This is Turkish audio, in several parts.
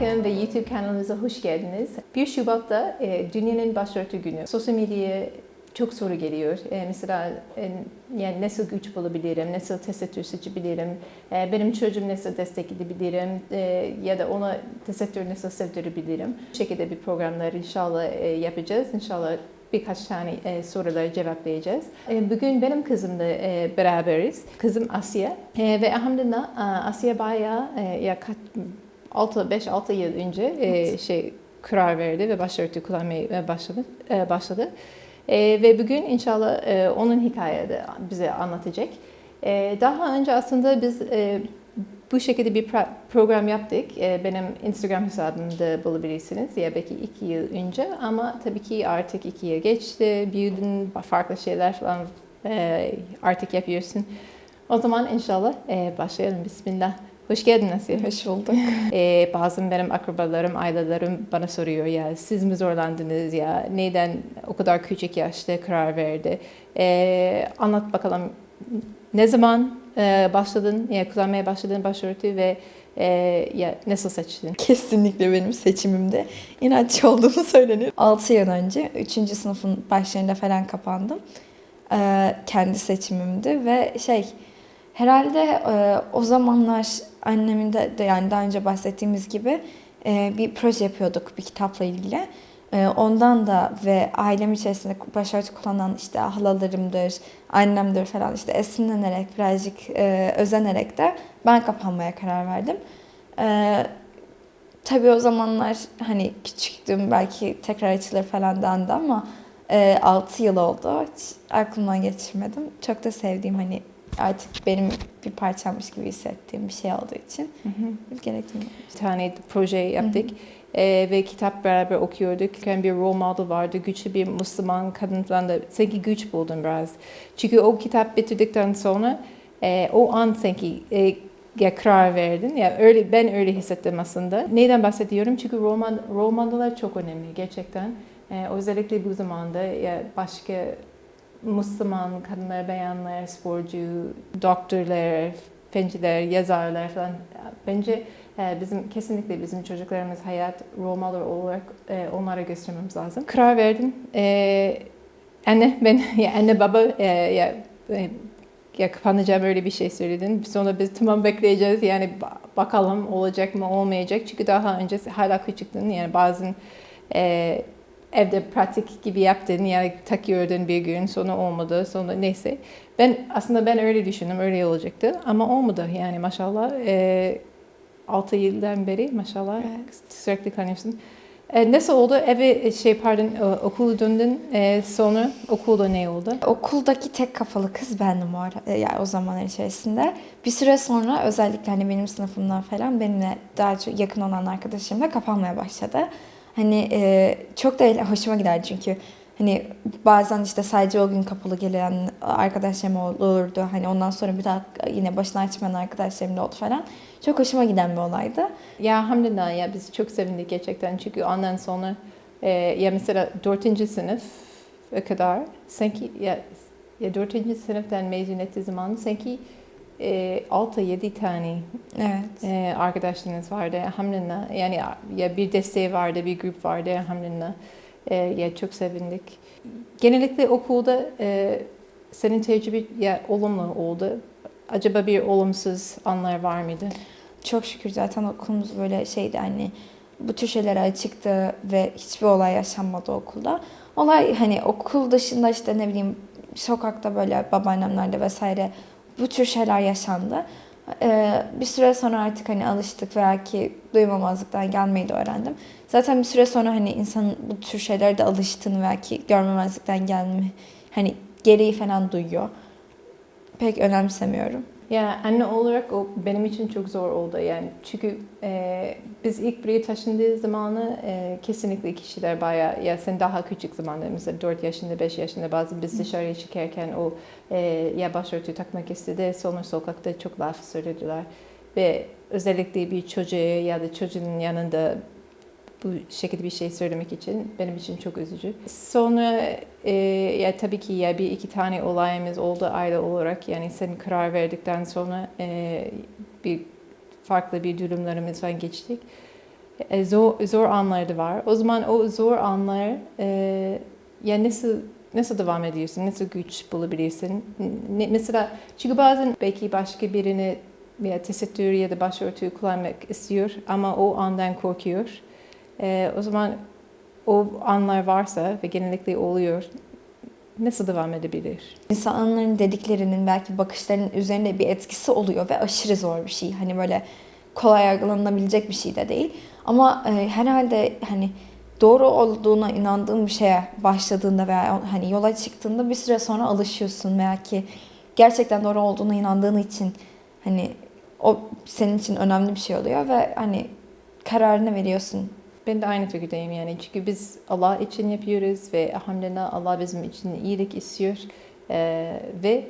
Aleyküm ve YouTube kanalımıza hoş geldiniz. 1 Şubat'ta e, Dünyanın Başörtü Günü. Sosyal medyaya çok soru geliyor. E, mesela e, yani nasıl güç bulabilirim, nasıl tesettür seçebilirim, e, benim çocuğum nasıl destekleyebilirim e, ya da ona tesettür nasıl sevdirebilirim. Bu şekilde bir programlar inşallah e, yapacağız. İnşallah birkaç tane e, soruları cevaplayacağız. E, bugün benim kızımla e, beraberiz. Kızım Asya e, ve elhamdülillah Asya bayağı e, ya kaç 6 5-6 yıl önce e, şey karar verdi ve başörtü kullanmaya başladı. E, başladı. E, ve bugün inşallah e, onun hikayede bize anlatacak. E, daha önce aslında biz e, bu şekilde bir pro- program yaptık. E, benim Instagram hesabımda bulabilirsiniz. Ya belki iki yıl önce ama tabii ki artık iki yıl geçti. Büyüdün, farklı şeyler falan e, artık yapıyorsun. O zaman inşallah e, başlayalım. Bismillah. Hoş geldin Asiye. Hoş bulduk. Ee, bazen benim akrabalarım, ailelerim bana soruyor ya siz mi zorlandınız ya neden o kadar küçük yaşta karar verdi? Ee, anlat bakalım ne zaman e, başladın ya kullanmaya başladın başörtü ve e, ya nasıl seçtin? Kesinlikle benim seçimimde inatçı olduğumu söylenir. 6 yıl önce 3. sınıfın başlarında falan kapandım. Ee, kendi seçimimdi ve şey herhalde e, o zamanlar annemin de, de yani daha önce bahsettiğimiz gibi e, bir proje yapıyorduk bir kitapla ilgili. E, ondan da ve ailem içerisinde başörtü kullanan işte halalarımdır, annemdir falan işte esinlenerek birazcık e, özenerek de ben kapanmaya karar verdim. E, tabii o zamanlar hani küçüktüm belki tekrar açılır falan dendi ama e, 6 yıl oldu. Hiç aklımdan geçirmedim. Çok da sevdiğim hani artık benim bir parçammış gibi hissettiğim bir şey olduğu için gerektiğini Bir tane proje yaptık. Ee, ve kitap beraber okuyorduk. Yani bir role model vardı. Güçlü bir Müslüman kadın falan da sanki güç buldum biraz. Çünkü o kitap bitirdikten sonra e, o an sanki e, ya karar verdin. Ya öyle ben öyle hissettim aslında. Neyden bahsediyorum? Çünkü role, mod- role modeller çok önemli gerçekten. E, özellikle bu zamanda ya başka Müslüman kadınlar, bayanlar, sporcu, doktorlar, fenciler, yazarlar falan. Bence e, bizim kesinlikle bizim çocuklarımız hayat role model olarak e, onlara göstermemiz lazım. Karar verdim. E, anne ben ya anne baba e, ya ya kapanacağım öyle bir şey söyledin. Sonra biz tamam bekleyeceğiz yani ba- bakalım olacak mı olmayacak. Çünkü daha önce hala küçüktün yani bazen e, evde pratik gibi yaptın yani takıyordun bir gün sonra olmadı sonra neyse. Ben aslında ben öyle düşündüm öyle olacaktı ama olmadı yani maşallah. E, 6 yıldan beri maşallah Evet. sürekli kanıyorsun. E, nasıl oldu? Eve şey pardon e, okula döndün e, sonra okulda ne oldu? Okuldaki tek kafalı kız bendim o ara, yani o zamanlar içerisinde. Bir süre sonra özellikle hani benim sınıfımdan falan benimle daha çok yakın olan arkadaşlarım da kapanmaya başladı. Hani e, çok da hoşuma giderdi çünkü hani bazen işte sadece o gün kapalı gelen arkadaşlarım olurdu. Hani ondan sonra bir daha yine başını açmayan arkadaşlarım da oldu falan. Çok hoşuma giden bir olaydı. Ya hamdülillah ya biz çok sevindik gerçekten çünkü ondan sonra e, ya mesela dördüncü sınıf kadar sanki ya, ya dördüncü sınıftan mezun ettiği zaman sanki e, 6-7 tane Evet. e, arkadaşlarınız vardı hamdülillah yani ya bir desteği vardı bir grup vardı hamdülillah e, ya çok sevindik. Genellikle okulda e, senin tecrübe ya olumlu oldu. Acaba bir olumsuz anlar var mıydı? Çok şükür zaten okulumuz böyle şeydi hani bu tür şeylere açıktı ve hiçbir olay yaşanmadı okulda. Olay hani okul dışında işte ne bileyim sokakta böyle babaannemlerde vesaire bu tür şeyler yaşandı. Ee, bir süre sonra artık hani alıştık ve belki duymamazlıktan gelmeyi de öğrendim. Zaten bir süre sonra hani insanın bu tür şeylere de alıştığını belki görmemezlikten gelme hani gereği falan duyuyor. Pek önemsemiyorum. Ya anne olarak o benim için çok zor oldu yani. Çünkü e, biz ilk buraya taşındığı zamanı e, kesinlikle kişiler bayağı ya sen daha küçük zamanda mesela 4 yaşında 5 yaşında bazı biz dışarıya çıkarken o e, ya başörtü takmak istedi sonra sokakta çok laf söylediler. Ve özellikle bir çocuğa ya da çocuğun yanında bu şekilde bir şey söylemek için benim için çok üzücü. Sonra e, ya tabii ki ya bir iki tane olayımız oldu aile olarak yani sen karar verdikten sonra e, bir farklı bir durumlarımız falan geçtik. E, zor, zor anlar da var. O zaman o zor anlar e, ya nasıl nasıl devam ediyorsun? Nasıl güç bulabilirsin? Ne, mesela çünkü bazen belki başka birini ya tesettür ya da başörtü kullanmak istiyor ama o andan korkuyor. E, o zaman o anlar varsa ve genellikle oluyor nasıl devam edebilir? İnsanların dediklerinin belki bakışlarının üzerinde bir etkisi oluyor ve aşırı zor bir şey. Hani böyle kolay yargılanabilecek bir şey de değil. Ama e, herhalde hani doğru olduğuna inandığın bir şeye başladığında veya hani yola çıktığında bir süre sonra alışıyorsun veya ki gerçekten doğru olduğuna inandığın için hani o senin için önemli bir şey oluyor ve hani kararını veriyorsun. Ben de aynı fikirdeyim yani. Çünkü biz Allah için yapıyoruz ve elhamdülillah Allah bizim için iyilik istiyor. Ee, ve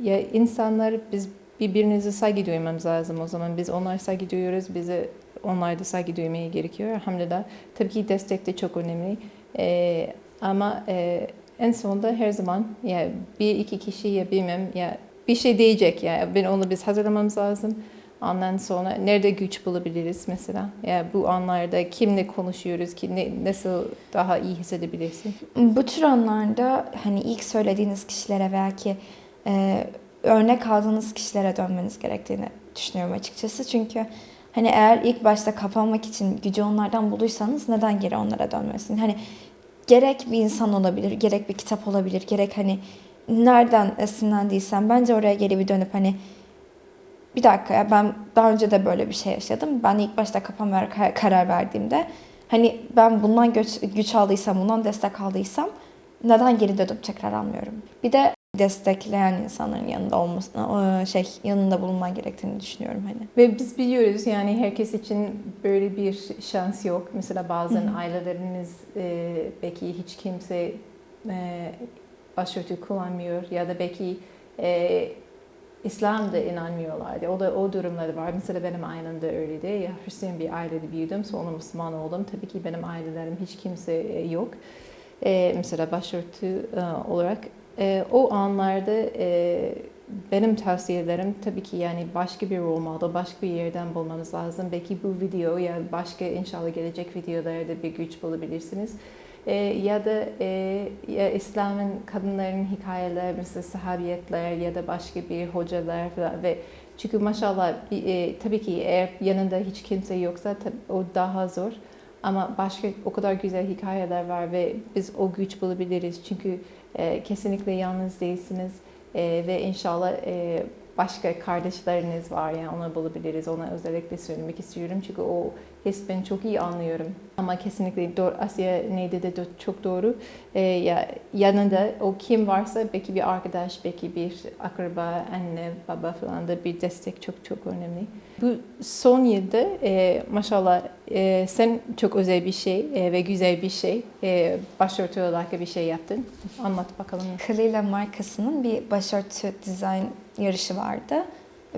ya insanlar biz birbirinize saygı duymamız lazım o zaman. Biz onlara saygı duyuyoruz bize onlar da saygı duymaya gerekiyor. Elhamdülillah tabii ki destek de çok önemli. Ee, ama e, en sonunda her zaman ya bir iki kişi ya bilmem ya bir şey diyecek ya. Ben onu biz hazırlamamız lazım Ondan sonra nerede güç bulabiliriz mesela? Ya bu anlarda kimle konuşuyoruz ki ne, nasıl daha iyi hissedebilirsin? Bu tür anlarda hani ilk söylediğiniz kişilere veya ki e, örnek aldığınız kişilere dönmeniz gerektiğini düşünüyorum açıkçası. Çünkü hani eğer ilk başta kapanmak için gücü onlardan bulduysanız neden geri onlara dönmesin? Hani gerek bir insan olabilir, gerek bir kitap olabilir, gerek hani nereden esinlendiysen bence oraya geri bir dönüp hani bir dakika ya ben daha önce de böyle bir şey yaşadım. Ben ilk başta kapanmaya kar- karar verdiğimde hani ben bundan güç, güç aldıysam, bundan destek aldıysam neden geri dönüp tekrar almıyorum? Bir de destekleyen insanların yanında olmasına, şey yanında bulunman gerektiğini düşünüyorum hani. Ve biz biliyoruz yani herkes için böyle bir şans yok. Mesela bazen aileleriniz e, belki hiç kimse e, başörtü kullanmıyor ya da belki e, İslam'da inanmıyorlardı. O da o durumları var. Mesela benim ailemde öyleydi. Ya Hristiyan bir ailede büyüdüm, sonra Müslüman oldum. Tabii ki benim ailelerim hiç kimse e, yok. E, mesela başörtü e, olarak. E, o anlarda e, benim tavsiyelerim tabii ki yani başka bir rol model, başka bir yerden bulmanız lazım. Belki bu video ya başka inşallah gelecek videolarda bir güç bulabilirsiniz. E, ya da e, ya İslam'ın kadınların hikayeleri, mesela sahabiyetler ya da başka bir hocalar falan ve çünkü maşallah e, tabii ki eğer yanında hiç kimse yoksa tab- o daha zor. Ama başka o kadar güzel hikayeler var ve biz o güç bulabiliriz. Çünkü e, kesinlikle yalnız değilsiniz E, ve inşallah e, başka kardeşleriniz var yani onu bulabiliriz. Ona özellikle söylemek istiyorum çünkü o his ben çok iyi anlıyorum. Ama kesinlikle doğru, Asya neydi de çok doğru. E, ya yanında o kim varsa belki bir arkadaş, belki bir akraba, anne, baba falan da bir destek çok çok önemli. Bu son yılda e, maşallah e, sen çok özel bir şey e, ve güzel bir şey. E, başörtü olarak bir şey yaptın. Anlat bakalım. Kalila markasının bir başörtü dizayn yarışı vardı.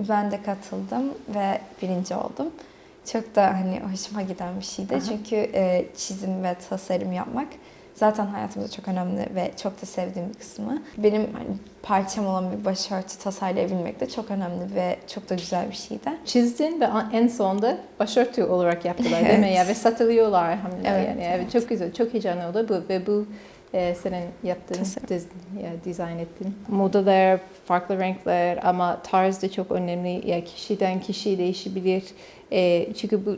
Ben de katıldım ve birinci oldum. Çok da hani hoşuma giden bir şeydi. Aha. Çünkü e, çizim ve tasarım yapmak zaten hayatımda çok önemli ve çok da sevdiğim bir kısmı. Benim hani parçam olan bir başörtü tasarlayabilmek de çok önemli ve çok da güzel bir şeydi. Çizdin ve en sonunda başörtü olarak yaptılar değil mi? Evet. Ya ve satılıyorlar elhamdülillah Evet, yani. Evet, evet. çok güzel, çok heyecanlı oldu bu ve bu e, senin yaptığın, diz, ya, dizayn ettin. Modalar, farklı renkler ama tarz da çok önemli. Ya kişiden kişiye değişebilir. E, çünkü bu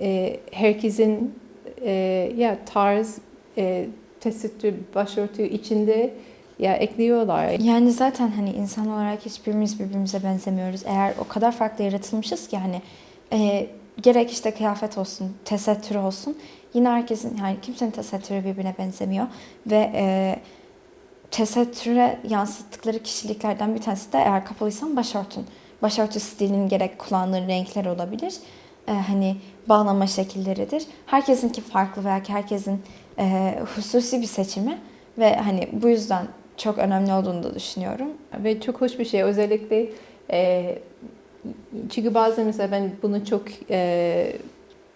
e, herkesin e, ya tarz, e, tesettür, başörtü içinde ya ekliyorlar. Yani zaten hani insan olarak hiçbirimiz birbirimize benzemiyoruz. Eğer o kadar farklı yaratılmışız ki hani e, gerek işte kıyafet olsun, tesettür olsun. Yine herkesin yani kimsenin tesettürü birbirine benzemiyor ve e, tesettüre yansıttıkları kişiliklerden bir tanesi de eğer kapalıysan başörtün. Başörtü stilinin gerek kullandığın renkler olabilir. E, hani bağlama şekilleridir. Herkesinki farklı veya herkesin e, hususi bir seçimi ve hani bu yüzden çok önemli olduğunu da düşünüyorum. Ve çok hoş bir şey. Özellikle e, çünkü bazen mesela ben bunu çok e,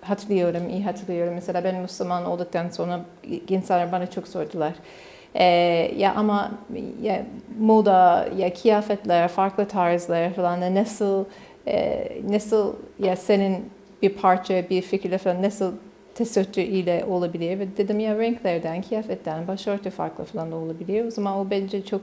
hatırlıyorum, iyi hatırlıyorum. Mesela ben Müslüman olduktan sonra insanlar bana çok sordular. E, ya ama ya moda, ya kıyafetler, farklı tarzlar falan nasıl e, nasıl ya senin bir parça, bir fikirle falan nasıl tesettür ile olabilir ve dedim ya renklerden, kıyafetten, başörtü farklı falan da olabilir. O zaman o bence çok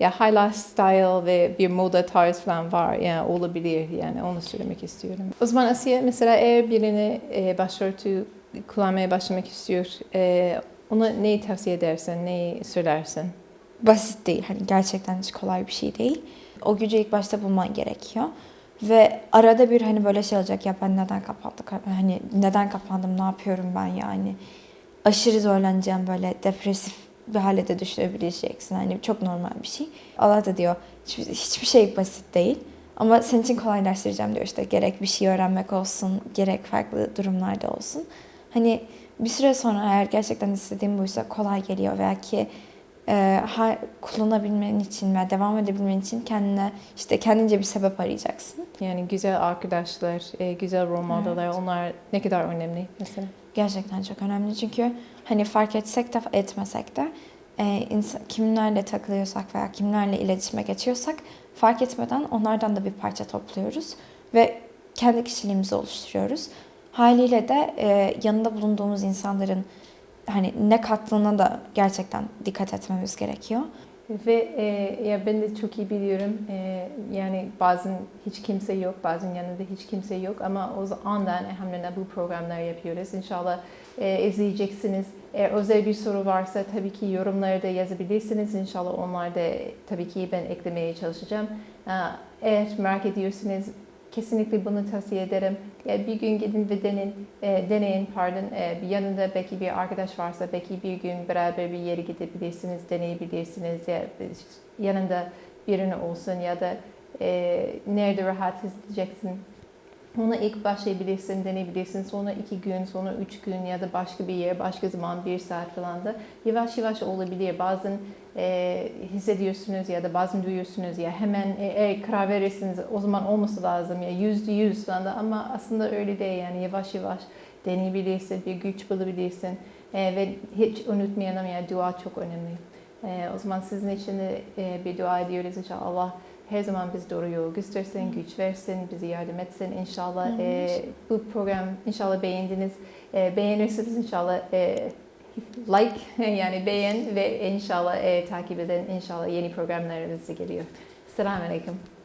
ya hala style ve bir moda tarz falan var yani olabilir yani onu söylemek istiyorum. O zaman Asiye mesela eğer birini e, başörtü kullanmaya başlamak istiyor, e, ona neyi tavsiye edersin, neyi söylersin? basit değil. Hani gerçekten hiç kolay bir şey değil. O gücü ilk başta bulman gerekiyor. Ve arada bir hani böyle şey olacak ya ben neden kapandık? Hani neden kapandım? Ne yapıyorum ben yani? Aşırı zorlanacağım böyle depresif bir hale de düşebileceksin. Hani çok normal bir şey. Allah da diyor hiçbir, hiçbir şey basit değil. Ama senin için kolaylaştıracağım diyor işte gerek bir şey öğrenmek olsun, gerek farklı durumlarda olsun. Hani bir süre sonra eğer gerçekten istediğin buysa kolay geliyor veya ki e, kullanabilmen için ve devam edebilmen için kendine işte kendince bir sebep arayacaksın. Yani güzel arkadaşlar, e, güzel rol modeller onlar ne kadar önemli mesela? Gerçekten çok önemli çünkü hani fark etsek de etmesek de e, insan, kimlerle takılıyorsak veya kimlerle iletişime geçiyorsak fark etmeden onlardan da bir parça topluyoruz ve kendi kişiliğimizi oluşturuyoruz. Haliyle de e, yanında bulunduğumuz insanların hani ne kattığına da gerçekten dikkat etmemiz gerekiyor. Ve e, ya ben de çok iyi biliyorum e, yani bazen hiç kimse yok, bazen yanında hiç kimse yok ama o andan elhamdülillah bu programlar yapıyoruz. İnşallah e, izleyeceksiniz. Eğer özel bir soru varsa tabii ki yorumlarda yazabilirsiniz. İnşallah onlar da tabii ki ben eklemeye çalışacağım. E, Eğer merak ediyorsanız kesinlikle bunu tavsiye ederim. Bir gün gidin ve deneyin, e, deneyin pardon. E, yanında belki bir arkadaş varsa belki bir gün beraber bir yere gidebilirsiniz, deneyebilirsiniz. Ya yanında birini olsun ya da e, nerede rahat hissedeceksin. Ona ilk başlayabilirsin, deneyebilirsin. Sonra iki gün, sonra üç gün ya da başka bir yer, başka zaman bir saat falan da yavaş yavaş olabilir. Bazen e, hissediyorsunuz ya da bazen duyuyorsunuz ya hemen e, eğer karar verirsiniz o zaman olması lazım ya yüzde yüz falan da ama aslında öyle değil yani yavaş yavaş deneyebilirsin, bir güç bulabilirsin E, ve hiç unutmayalım ya dua çok önemli. E, o zaman sizin için de e, bir dua ediyoruz inşallah Allah her zaman biz doğru yol göstersin, güç versin, bize yardım etsin inşallah. E, bu program inşallah beğendiniz. E, beğenirseniz inşallah e, like yani beğen ve inşallah e, takip edin. İnşallah yeni programlarımız geliyor. Selamun Aleyküm.